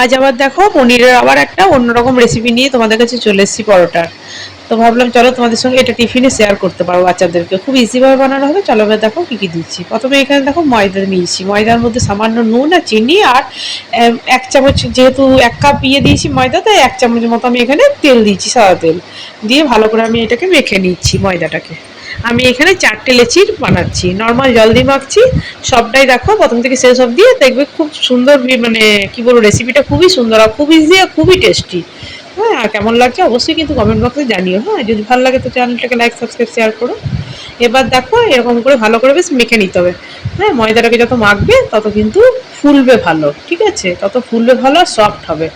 আজ আবার দেখো পনিরের আবার একটা অন্যরকম রেসিপি নিয়ে তোমাদের কাছে চলে এসেছি পরোটার তো ভাবলাম চলো তোমাদের সঙ্গে এটা টিফিনে শেয়ার করতে পারো বাচ্চাদেরকে। খুব ইজিভাবে বানানো হবে, চলো এবার দেখো কী কী দিচ্ছি। প্রথমে এখানে দেখো ময়দা নিয়েছি। ময়দার মধ্যে সামান্য নুন আর চিনি আর এক চামচ যেহেতু এক কাপ ইয়ে দিয়েছি ময়দা, তাই এক চামচ মতো আমি এখানে তেল দিয়েছি, সাদা তেল। দিয়ে ভালো করে আমি এটাকে মেখে নিচ্ছি ময়দাটাকে। আমি এখানে চারটে লেচির বানাচ্ছি। নর্মাল জল দিয়ে মাখছি। সবটাই দেখো, প্রথম থেকে শেষ অব দিয়ে দেখবে খুব সুন্দর মানে কি বলব রেসিপিটা খুবই সুন্দর আর খুব ইজি আর খুবই টেস্টি হ্যাঁ আর কেমন লাগছে অবশ্যই কিন্তু কমেন্ট বক্সে জানিও। হ্যাঁ যদি ভালো লাগে তো চ্যানেলটাকে লাইক সাবস্ক্রাইব শেয়ার করো। এবার দেখো, এরকম করে ভালো করে বেশ মেখে নিতে হবে। হ্যাঁ ময়দাটাকে যত মাখবে, তত কিন্তু ফুলবে ভালো। ঠিক আছে? তত ফুলবে ভালো আর সফট হবে।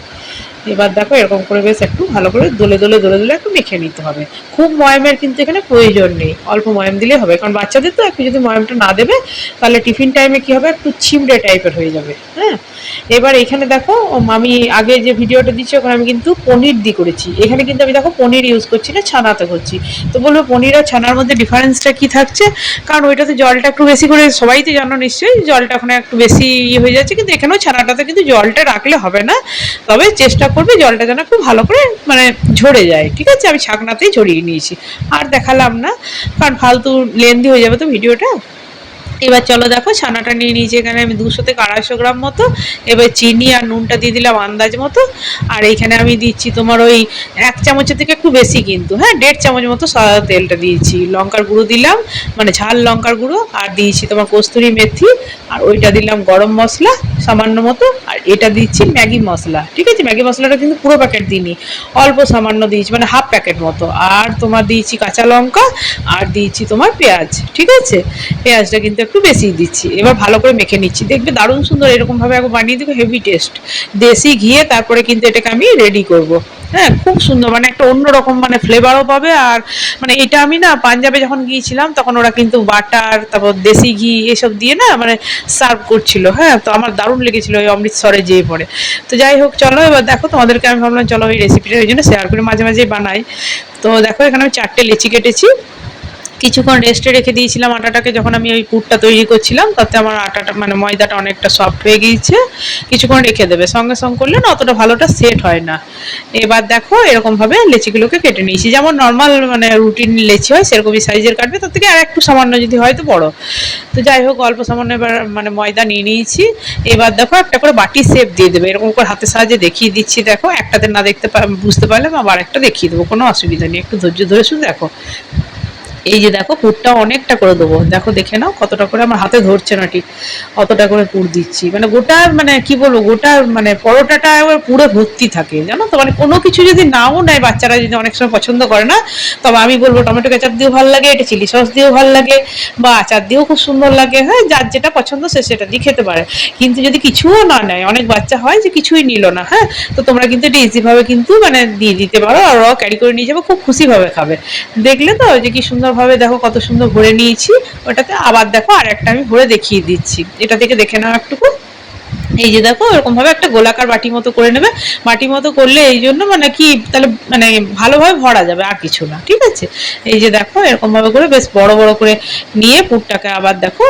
এবার দেখো এরকম করে বেশ একটু ভালো করে দোলে দোলে দোলে দোলে একটু মেখে নিতে হবে। খুব ময়মের কিন্তু এখানে প্রয়োজন নেই, অল্প ময়ম দিলে হবে। কারণ বাচ্চাদের তো একটু যদি ময়মটা না দেবে, তাহলে টিফিন টাইমে কি হবে? একটু ছিমড়ে টাইপের হয়ে যাবে হ্যাঁ? এবার এখানে দেখো আমি আগে যে ভিডিওটা দিচ্ছি, ওখানে আমি কিন্তু পনির দিয়ে করেছি। এখানে কিন্তু আমি দেখো পনির ইউজ করছি না, ছানাতে করছি। তো বলব পনির আর ছানার মধ্যে ডিফারেন্সটা কি থাকছে? কারণ ওইটাতে জলটা একটু বেশি করে, সবাই তো জানো নিশ্চয়ই, জলটা ওখানে একটু বেশি ইয়ে হয়ে যাচ্ছে, কিন্তু এখানেও ছানাটাতে কিন্তু জলটা রাখলে হবে না। তবে চেষ্টা করবে, জলটা যেন খুব ভালো করে মানে ঝরে যায়। ঠিক আছে? আমি ছাকনাতেই ঝরিয়ে নিয়েছি। আর দেখালাম না, কারণ ফালতু লেন্দি হয়ে যাবে তো ভিডিওটা? এবার চলো দেখো, ছানাটা নিয়ে নিয়েছি এখানে আমি দুশো থেকে আড়াইশো গ্রাম মতো। এবার চিনি আর নুনটা দিয়ে দিলাম আন্দাজ মতো। আর এইখানে আমি দিচ্ছি তোমার ওই এক চামচের থেকে একটু বেশি কিন্তু হ্যাঁ দেড় চামচ মতো সাদা তেলটা দিয়েছি। লঙ্কার গুঁড়ো দিলাম মানে ঝাল লঙ্কার গুঁড়ো, আর দিয়েছি তোমার কস্তুরি মেথি, আর ওইটা দিলাম গরম মশলা সামান্য মতো, আর এটা দিচ্ছি ম্যাগি মশলা, ঠিক আছে? ম্যাগি মশলাটা কিন্তু পুরো প্যাকেট দিইনি, অল্প সামান্য দিয়েছি মানে হাফ প্যাকেট মতো। আর তোমার দিয়েছি কাঁচা লঙ্কা, আর দিয়েছি তোমার পেঁয়াজ, ঠিক আছে? পেঁয়াজটা কিন্তু একটু বেশি দিচ্ছি। এবার ভালো করে মেখে নিচ্ছি। দেখবে দারুণ সুন্দর এরকমভাবে একবার বানিয়ে দেবো হেভি টেস্ট দেশি ঘিয়ে তারপরে কিন্তু এটাকে আমি রেডি করব। হ্যাঁ খুব সুন্দর মানে একটা অন্যরকম মানে ফ্লেভারও পাবে আর মানে এটা আমি না পাঞ্জাবে যখন গিয়েছিলাম তখন ওরা কিন্তু বাটার তারপর দেশি ঘি এসব দিয়ে না মানে সার্ভ করছিল। হ্যাঁ তো আমার দারুণ লেগেছিল ওই অমৃতসরে যেয়ে পরে তো যাই হোক, চলো এবার দেখো তোমাদেরকে আমি ভাবলাম চলো ওই রেসিপিটা ওই জন্য শেয়ার করে। মাঝে মাঝে বানাই। তো দেখো এখানে আমি চারটে লেচি কেটেছি। কিছুক্ষণ রেস্টে রেখে দিয়েছিলাম আটাটাকে যখন আমি ওই পুরটা তৈরি করছিলাম, তাতে আমার আটাটা মানে ময়দাটা অনেকটা সফট হয়ে গিয়েছে। কিছুক্ষণ রেখে দেবে। সঙ্গে সঙ্গে করলে না অতটা ভালোটা সেট হয় না। এবার দেখো এরকমভাবে লেচিগুলোকে কেটে নিয়েছি। যেমন নর্মাল মানে রুটিন লেচি হয়, সেরকমই সাইজের কাটবে। তার থেকে আর একটু সামান্য যদি হয় তো বড়। তো যাই হোক, অল্প সামান্য এবার মানে ময়দা নিয়ে নিয়েছি। এবার দেখো একটা করে বাটি শেপ দিয়ে দেবে। এরকম করে হাতের সাহায্যে দেখিয়ে দিচ্ছি। দেখো, একটাতে না দেখতে বুঝতে পারলে আবার একটা দেখিয়ে দেবো। কোনো অসুবিধা নেই। একটু ধৈর্য ধরে শুধু দেখো। এই যে দেখো, পুরটা অনেকটা করে দেবো। দেখো, দেখে নাও কতটা করে আমার হাতে ধরছে না ঠিক। অতটা করে পুর দিচ্ছি। মানে গোটা মানে কি বলব, গোটা মানে পরোটাটা এবার পুরো ভর্তি থাকে, জানো তো? মানে কোনো কিছু যদি নাও নেয়, বাচ্চারা যদি অনেক সময় পছন্দ করে না, তবে আমি বলব টমেটো কেচাপ দিয়েও ভালো লাগে, এটা চিলি সস দিয়েও ভালো লাগে, বা আচার দিয়েও খুব সুন্দর লাগে। হ্যাঁ যার যেটা পছন্দ সে সেটা দিয়ে খেতে পারে। কিন্তু যদি কিছুও না নেয়, অনেক বাচ্চা হয় যে কিছুই নিল না হ্যাঁ? তো তোমরা কিন্তু এটা ইজিভাবে কিন্তু মানে দিয়ে দিতে পারো, আর ওরাও ক্যারি করে নিয়ে যাব, খুব খুশিভাবে খাবে। দেখলে তো যে কি সুন্দরভাবে দেখো কত সুন্দর ভরে নিয়েছি। ওটাতে আবার দেখো আর একটা আমি ভরে দেখিয়ে দিচ্ছি। এটা থেকে দেখে নাও একটুকু। এই যে দেখো এরকম ভাবে একটা গোলাকার বাটি মতো করে নেবে। বাটি মতো করলে এই জন্য মানে কি, তাহলে মানে ভালোভাবে ভরা যাবে, আর কিছু না, ঠিক আছে? এই যে দেখো এরকম ভাবে করে বেশ বড় বড় করে নিয়ে পুরটাকে আবার দেখো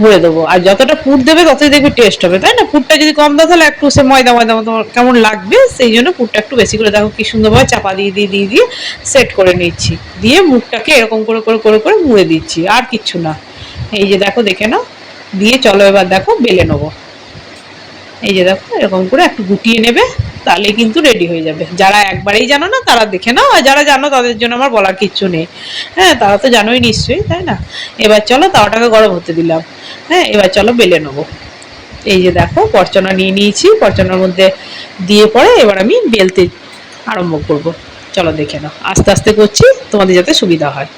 ভরে দেবো। আর যতটা পুর দেবে, ততই দেখবে টেস্ট হবে, তাই না? পুরটা যদি কম দাও, তাহলে একটু সে ময়দা ময়দা মতো কেমন লাগবে, সেই জন্য পুরটা একটু বেশি করে দেখো কি সুন্দরভাবে চাপা দিয়ে দিয়ে দিয়ে দিয়ে সেট করে নিচ্ছি। দিয়ে মুখটাকে এরকম করে করে করে করে মুড়ে দিচ্ছি, আর কিচ্ছু না। এই যে দেখো, দেখে নাও। দিয়ে চলো এবার দেখো, বেলে নেব। এই যে দেখো, এরকম করে একটু গুটিয়ে নেবে তাহলে কিন্তু রেডি হয়ে যাবে। যারা একবারেই জানো না, তারা দেখে নাও, আর যারা জানো, তাদের জন্য আমার বলার কিচ্ছু নেই। হ্যাঁ তারা তো জানোই নিশ্চয়ই, তাই না? এবার চলো তাওয়াটাকে গরম হতে দিলাম। হ্যাঁ এবার চলো বেলে নেব। এই যে দেখো, পরচনা নিয়ে নিয়েছি, পরচনার মধ্যে দিয়ে পরে এবার আমি বেলতে আরম্ভ করব। চলো দেখে নাও, আস্তে আস্তে করছি, তোমাদের যাতে সুবিধা হয়।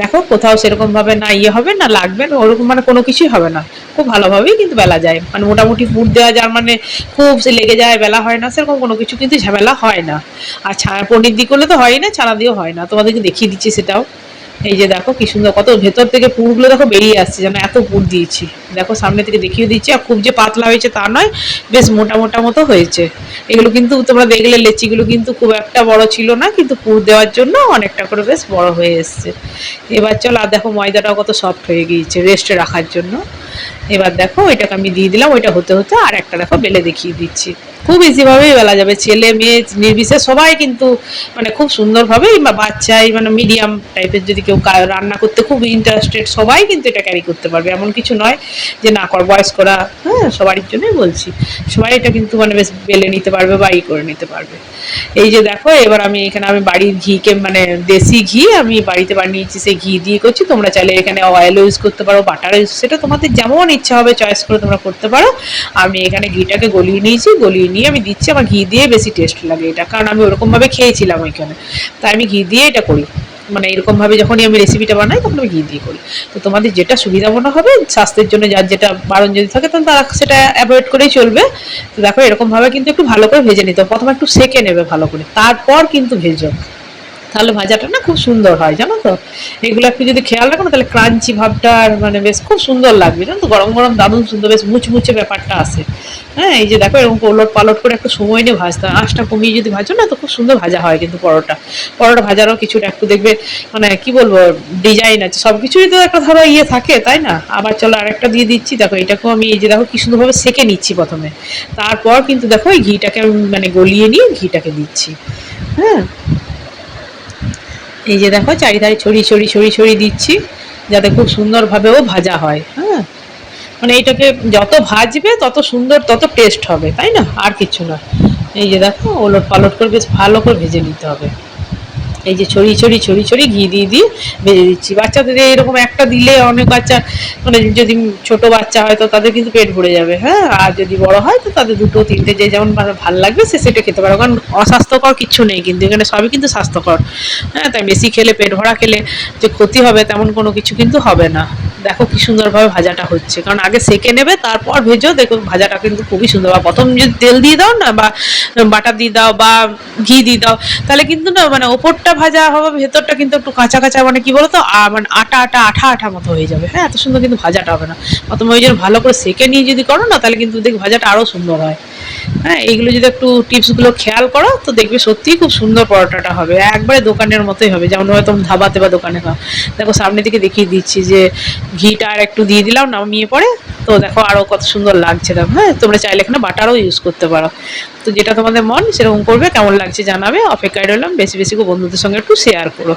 দেখো, কোথাও সেরকমভাবে না ইয়ে হবে, না লাগবে, না ওরকম মানে কোনো কিছুই হবে না। খুব ভালোভাবেই কিন্তু বেলা যায়। মানে মোটামুটি পুর দেওয়া যার মানে খুব লেগে যায়, বেলা হয় না, সেরকম কোনো কিছু কিন্তু ঝামেলা হয় না। আর ছানা পনির দিক করলে তো হয় না, ছানা দিয়েও হয় না। তোমাদেরকে দেখিয়ে দিচ্ছি সেটাও। এই যে দেখো কি সুন্দর, কত ভেতর থেকে পুরগুলো দেখো বেরিয়ে আসছে, যেন এত পুর দিয়েছি। দেখো সামনে থেকে দেখিয়ে দিচ্ছি, আর খুব যে পাতলা হয়েছে তা নয়, বেশ মোটা মোটা মতো হয়েছে। এগুলো কিন্তু তোমরা দেখলে লেচিগুলো কিন্তু খুব একটা বড় ছিল না, কিন্তু পুর দেওয়ার জন্য অনেকটা করে বেশ বড় হয়ে এসছে। এবার চল, আর দেখো ময়দাটাও কত সফট হয়ে গিয়েছে রেস্টে রাখার জন্য। এবার দেখো ওইটাকে আমি দিয়ে দিলাম, ওইটা হতে হতে আর একটা দেখো বেলে দেখিয়ে দিচ্ছি। খুব ইজিভাবেই বেলা যাবে, ছেলে, মেয়ে, নির্বিশেষ সবাই কিন্তু মানে খুব সুন্দরভাবেই বা বাচ্চাই মানে মিডিয়াম টাইপের যদি কেউ রান্না করতে খুব ইন্টারেস্টেড সবাই কিন্তু এটা ক্যারি করতে পারবে। এমন কিছু নয় যে না, কর বয়স্করা হ্যাঁ সবার জন্যই বলছি। সবাই এটা কিন্তু মানে বেশ বেলে নিতে পারবে বা ই করে নিতে পারবে। এই যে দেখো, এবার আমি এখানে আমি বাড়ির ঘিকে মানে দেশি ঘি আমি বাড়িতে বানিয়েছি, সেই ঘি দিয়ে করছি। তোমরা চাইলে এখানে অয়েল ইউজ করতে পারো বাটার ইউজ সেটা তোমাদের যেমন ইচ্ছা হবে চয়েস করে তোমরা করতে পারো। আমি এখানে ঘিটাকে গলিয়ে নিয়েছি, গলিয়ে নিয়ে আমি দিচ্ছি, আমার ঘি দিয়ে বেশি টেস্ট লাগে এটা, কারণ আমি ওরকমভাবে খেয়েছিলাম ওইখানে। তাই আমি ঘি দিয়ে এটা করি। মানে এরকমভাবে যখনই আমি রেসিপিটা বানাই, তখন আমি ঘি দিয়ে করি। তো তোমাদের যেটা সুবিধা মনে হবে, স্বাস্থ্যের জন্য যার যেটা বারণ যদি থাকে তখন তারা সেটা অ্যাভয়েড করেই চলবে। তো দেখো, এরকমভাবে কিন্তু একটু ভালো করে ভেজে নিতে হবে। প্রথমে একটু সেকে নেবে ভালো করে, তারপর কিন্তু ভেজো। তাহলে ভাজাটা না খুব সুন্দর হয়, জানো তো? এগুলো একটু যদি খেয়াল রাখো তাহলে ক্রাঞ্চি ভাবটা আর মানে বেশ খুব সুন্দর লাগবে, জানো তো? গরম গরম দারুণ সুন্দর, বেশ মুচমুচে ব্যাপারটা আসে হ্যাঁ এই যে দেখো, এরকম ওলট পালট করে একটু সময় নিয়ে ভাজতে হয়। আঁচটা কমিয়ে যদি ভাজো না, তো খুব সুন্দর ভাজা হয় কিন্তু পরোটা। পরোটা ভাজারও কিছুটা একটু দেখবে মানে কি বলব ডিজাইন আছে। সব কিছুই তো একটা ধরো ইয়ে থাকে, তাই না? আবার চলো আরেকটা দিয়ে দিচ্ছি। দেখো, এটাকেও আমি এই যে দেখো, কি সুন্দরভাবে সেকে নিচ্ছি প্রথমে। তারপর কিন্তু দেখো, এই ঘিটাকে আমি মানে গলিয়ে নিয়ে ঘিটাকে দিচ্ছি। হ্যাঁ? এই যে দেখো, চারিধারে ছড়িয়ে ছড়ি ছড়িয়ে ছড়িয়ে দিচ্ছি, যাতে খুব সুন্দরভাবেও ভাজা হয় হ্যাঁ? মানে এইটাকে যত ভাজবে, তত সুন্দর, তত টেস্ট হবে, তাই না? আর কিছু না এই যে দেখো, ওলট পালট করে বেশ ভালো করে ভেজে নিতে হবে। এই যে ছড়িয়ে ছড়িয়ে ছড়িয়ে ছড়িয়ে ঘি দিয়ে দিয়ে ভেজে দিচ্ছি। বাচ্চাদের এরকম একটা দিলে অনেক বাচ্চা মানে যদি ছোট বাচ্চা হয় তো তাদের কিন্তু পেট ভরে যাবে হ্যাঁ? আর যদি বড় হয় তো তাদের দুটো, তিনটে যে যেমন ভালো- ভালো লাগবে সে সেটা খেতে পারো। কারণ অস্বাস্থ্যকর কিচ্ছু নেই কিন্তু, এখানে সবই কিন্তু স্বাস্থ্যকর হ্যাঁ? তাই বেশি খেলে, পেট ভরা খেলে যে ক্ষতি হবে তেমন কোনো কিছু কিন্তু হবে না। দেখো কি সুন্দরভাবে ভাজাটা হচ্ছে। কারণ আগে সেকে নেবে, তারপর ভেজো। দেখো ভাজাটা কিন্তু খুবই সুন্দর। বা প্রথম যদি তেল দিয়ে দাও না, বা বাটার দিয়ে দাও, বা ঘি দিয়ে দাও, তাহলে কিন্তু না মানে ওপরটা ভাজা হবে, ভেতরটা কিন্তু একটু কাঁচা কাঁচা মানে কি বলতো মানে আটা আটা, আঠা আঠা মতো হয়ে যাবে। হ্যাঁ এত সুন্দর কিন্তু ভাজাটা হবে না। প্রথমে ওই জন্য ভালো করে সেকে নিয়ে যদি করো না, তাহলে কিন্তু দেখ ভাজাটা আরও সুন্দর হয়। হ্যাঁ এইগুলো যদি একটু টিপসগুলো খেয়াল করো, তো দেখবে সত্যিই খুব সুন্দর পরোটাটা হবে। একবারে দোকানের মতোই হবে, যেমন হয়তো ধাবাতে বা দোকানে খাও। দেখো সামনে দিকে দেখিয়ে দিচ্ছি যে ঘিটা আর একটু দিয়ে দিলাম, নামিয়ে পরে। তো দেখো আরও কত সুন্দর লাগছে দেখো হ্যাঁ তোমরা চাইলে এখানে বাটারও ইউজ করতে পারো। তো যেটা তোমাদের মন, সেরকম করবে, কেমন লাগছে জানাবে। অপেক্ষায় রইলাম, বেশি বেশি বন্ধুদের সঙ্গে একটু শেয়ার করো।